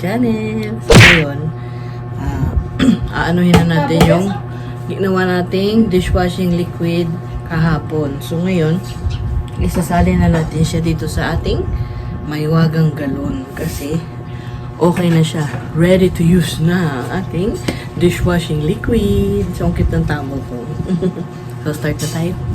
channel. So, ngayon, ah, aanuhin na natin yung ginawa nating dishwashing liquid kahapon. So, ngayon, isasali na natin siya dito sa ating maywagang galon kasi okay na siya. Ready to use na ating dishwashing liquid. So, ang cute ng tamo ko. so, start na tayo.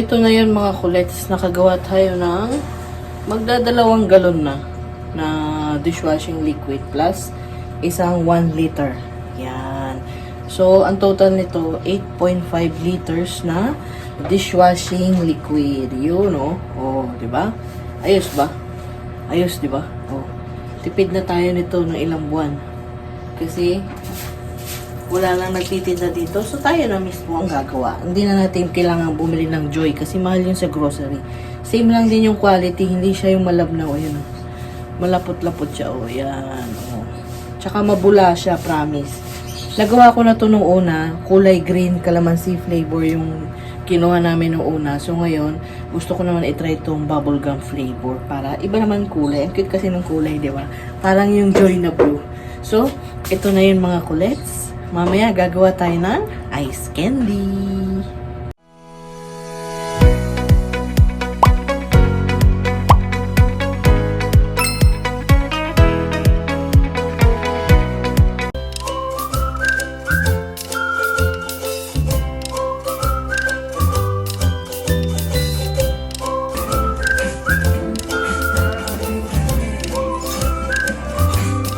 Ito na yun mga kulets. Nakagawa tayo ng magdadalawang galon na na dishwashing liquid plus isang 1 liter. Yan. So, ang total nito, 8.5 liters na dishwashing liquid. Yun, oh. Oh, di ba? Ayos ba? Ayos, di ba? Oh. Tipid na tayo nito ng ilang buwan. Kasi, wala lang nagtitinda dito. So, tayo na mismo ang gagawa. Hindi na natin kailangan bumili ng Joy kasi mahal yun sa grocery. Same lang din yung quality. Hindi siya yung malabnaw. Ayun, oh. Malapot-lapot siya. Oh, yan. Oh. Tsaka mabula siya, promise. Nagawa ko na to nung una. Kulay green, calamansi flavor yung kinuha namin nung una. So, ngayon, gusto ko naman itry itong bubblegum flavor para iba naman kulay. Ang cute kasi ng kulay, di ba? Parang yung Joy na blue. So, ito na yun mga kulets. Mamaya gagawa tayo ng ice candy.